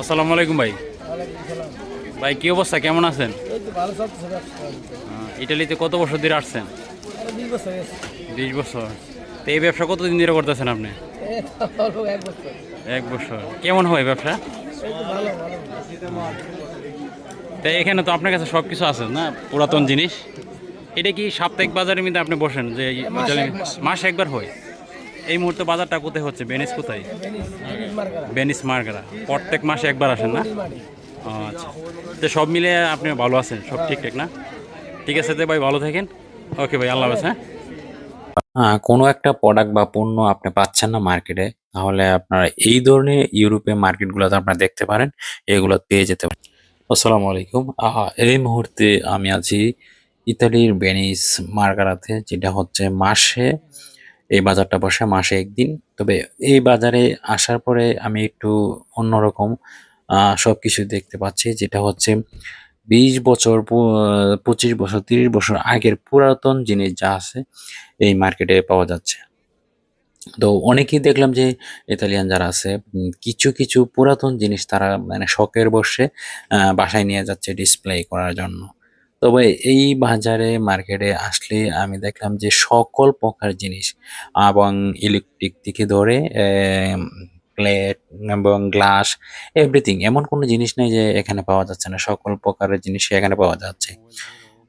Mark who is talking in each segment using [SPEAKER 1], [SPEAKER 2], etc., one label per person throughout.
[SPEAKER 1] আসসালামু আলাইকুম ভাই। ভাই কি অবস্থা? কেমন আছেন? ইটালিতে কত বছর ধরে আসছেন?
[SPEAKER 2] বিশ বছর।
[SPEAKER 1] তো এই ব্যবসা কতদিন ধরে করতেছেন আপনি?
[SPEAKER 2] এক বছর।
[SPEAKER 1] কেমন হয় ব্যবসা?
[SPEAKER 2] এই তো ভালো ভালো
[SPEAKER 1] তো এখানে তো আপনার কাছে সব কিছু আছে না? পুরাতন জিনিস। এটা কি সাপ্তাহিক বাজারের মধ্যে আপনি বসেন যে মাসে একবার হয়? এই মুহূর্তে বাজারটা কোথায় হচ্ছে? বেনিস কোথায়? বেনিস মার্গারা প্রত্যেক মাসে একবার আসেন না? আচ্ছা। তো সব মিলে আপনি ভালো আছেন? সব ঠিকঠাক না? ঠিক আছে তো ভাই, ভালো থাকেন। ওকে ভাই, আল্লাহ হাফেজ হ্যাঁ?
[SPEAKER 3] কোনো একটা প্রোডাক্ট বা পণ্য আপনি পাচ্ছেন না মার্কেটে তাহলে আপনারা এই ধরনের ইউরোপে মার্কেটগুলোতে আপনারা দেখতে পারেন, এগুলো পেয়ে যেতে পারেন। আসসালামু আলাইকুম। আহা, এই মুহূর্তে আমি আছি ইতালির ভেনিস মার্গারাতে যেটা হচ্ছে মাসে এই বাজারটা বসে মাসে একদিন। তবে এই বাজারে আসার পরে আমি একটু অন্যরকম আহ, সবকিছু দেখতে পাচ্ছি যেটা হচ্ছে বিশ বছর পঁচিশ বছর তিরিশ বছর আগের পুরাতন জিনিস যা আছে এই মার্কেটে পাওয়া যাচ্ছে। তো অনেকেই দেখলাম যে ইতালিয়ান যারা আছে কিছু কিছু পুরাতন জিনিস তারা মানে শখের বসে বাসায় নিয়ে যাচ্ছে ডিসপ্লে করার জন্য। তবে এই বাজারে মার্কেটে আসলে আমি দেখলাম যে সকল প্রকার জিনিস, এবং ইলেকট্রিক থেকে ধরে প্লেট এবং গ্লাস, এভরিথিং, এমন কোনো জিনিস নেই যে এখানে পাওয়া যাচ্ছে না। সকল প্রকারের জিনিস এখানে পাওয়া যাচ্ছে।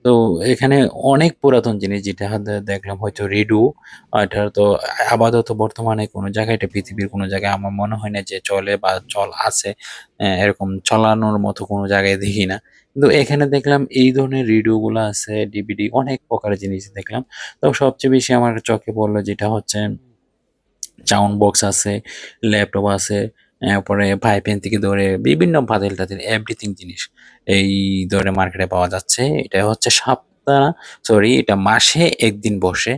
[SPEAKER 3] তো এখানে অনেক পুরাতন জিনিস, যেটা দেখলাম হয়তো রেডিও এটা তো আপাতত বর্তমানে কোনো জায়গায়, এটা পৃথিবীর কোনো জায়গায় আমার মনে হয় না যে চলে বা চল আছে। এরকম চলানোর মতো কোনো জায়গায় দেখি না। কিন্তু এখানে দেখলাম এই ধরনের রেডিও গুলো আছে ডিভিডি অনেক প্রকারের জিনিস দেখলাম। তো সবচেয়ে বেশি আমার চোখে পড়ল যেটা হচ্ছে সাউন্ড বক্স আছে ল্যাপটপ আছে তারপরে পাইপেন থেকে ধরে বিভিন্ন বাতিল টাতিল এভরিথিং জিনিস এই ধরে মার্কেটে পাওয়া যাচ্ছে। এটা হচ্ছে সপ্তাহ সরি এটা মাসে একদিন বসে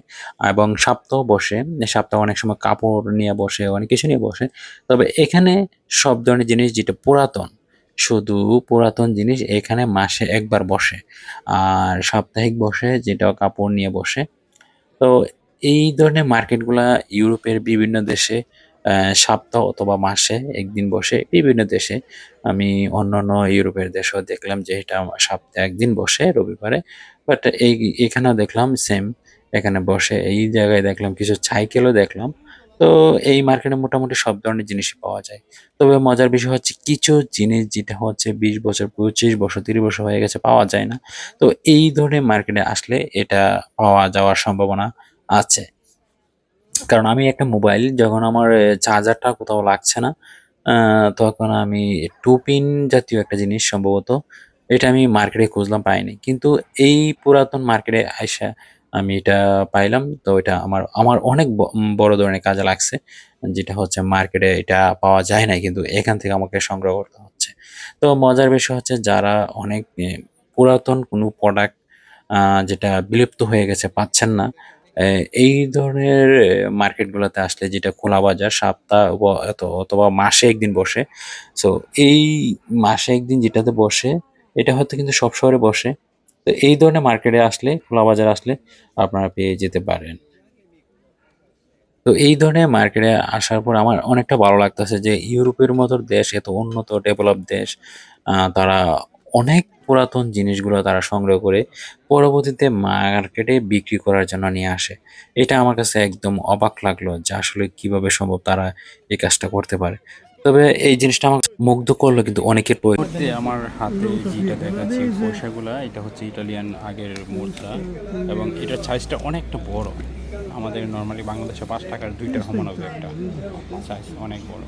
[SPEAKER 3] এবং সপ্তাহ বসে। সপ্তাহ অনেক সময় কাপড় নিয়ে বসে, অনেক কিছু নিয়ে বসে। তবে এখানে সব ধরনের জিনিস যেটা পুরাতন শুধু পুরাতন জিনিস এখানে মাসে একবার বসে, আর সাপ্তাহিক বসে যেটা কাপড় নিয়ে বসে। তো এই ধরনের মার্কেটগুলা ইউরোপের বিভিন্ন দেশে সপ্তাহ অথবা মাসে একদিন বসে, বিভিন্ন দেশে। আমি অন্য অন্য ইউরোপের দেশেও দেখলাম যে এটা সপ্তাহে একদিন বসে রবিবারে বাট এই, এখানেও দেখলাম সেম এখানে বসে। এই জায়গায় দেখলাম কিছু সাইকেলও দেখলাম। তো এই মার্কেটে মোটামুটি সব ধরনের জিনিসই পাওয়া যায়। তবে মজার বিষয় হচ্ছে কিছু জিনিস যেটা হচ্ছে বিশ বছর, পঁচিশ বছর, তিরিশ বছর হয়ে গেছে পাওয়া যায় না। তো এই ধরনের মার্কেটে আসলে এটা পাওয়া যাওয়ার সম্ভাবনা আছে। কারণ আমি একটা মোবাইল যখন আমার চার্জারটা কোথাও লাগছে না তখন আমি টু পিন জাতীয় একটা জিনিস সম্ভবত, এটা আমি মার্কেটে খুঁজলাম পাইনি। কিন্তু এই পুরাতন মার্কেটে আইসা আমি এটা পাইলাম। তো এটা আমার আমার অনেক বড় ধরনের কাজে লাগছে, যেটা হচ্ছে মার্কেটে এটা পাওয়া যায় না কিন্তু এখান থেকে আমাকে সংগ্রহ করতে হচ্ছে। তো মজার বিষয় হচ্ছে যারা অনেক পুরাতন কোনো প্রোডাক্ট যেটা বিলুপ্ত হয়ে গেছে পাচ্ছেন না এই ধরনের মার্কেটগুলোতে আসলে যেটা খোলা বাজার, সপ্তাহ অথবা মাসে একদিন বসে সো এই মাসে একদিন যেটাতে বসে, এটা হয়তো কিন্তু সব শহরে বসে তো এই ধরনের মার্কেটে আসলে, খোলা বাজার আসলে আপনারা পেয়ে যেতে পারেন। তো এই ধরনের মার্কেটে আসার পর আমার অনেকটা ভালো লাগতেছে যে, ইউরোপের মতো দেশ, এত উন্নত ডেভেলপ দেশ তারা অনেক পুরাতন জিনিসগুলো তারা সংগ্রহ করে পরবর্তীতে মার্কেটে বিক্রি করার জন্য নিয়ে আসে। এটা আমার কাছে একদম অবাক লাগল যে আসলে কীভাবে সম্ভব তারা এই কাজটা করতে পারে। তবে এই জিনিসটা আমার মুগ্ধ করল কিন্তু অনেকের
[SPEAKER 1] মুহূর্তে আমার হাতে যেটা দেখাচ্ছি পয়সাগুলা, এটা হচ্ছে ইটালিয়ান আগের মুদ্রা এবং এটার সাইজটা অনেকটা বড়। আমাদের নর্মালি বাংলাদেশে পাঁচ টাকার দুইটা সমান হবে একটা সাইজ অনেক বড়।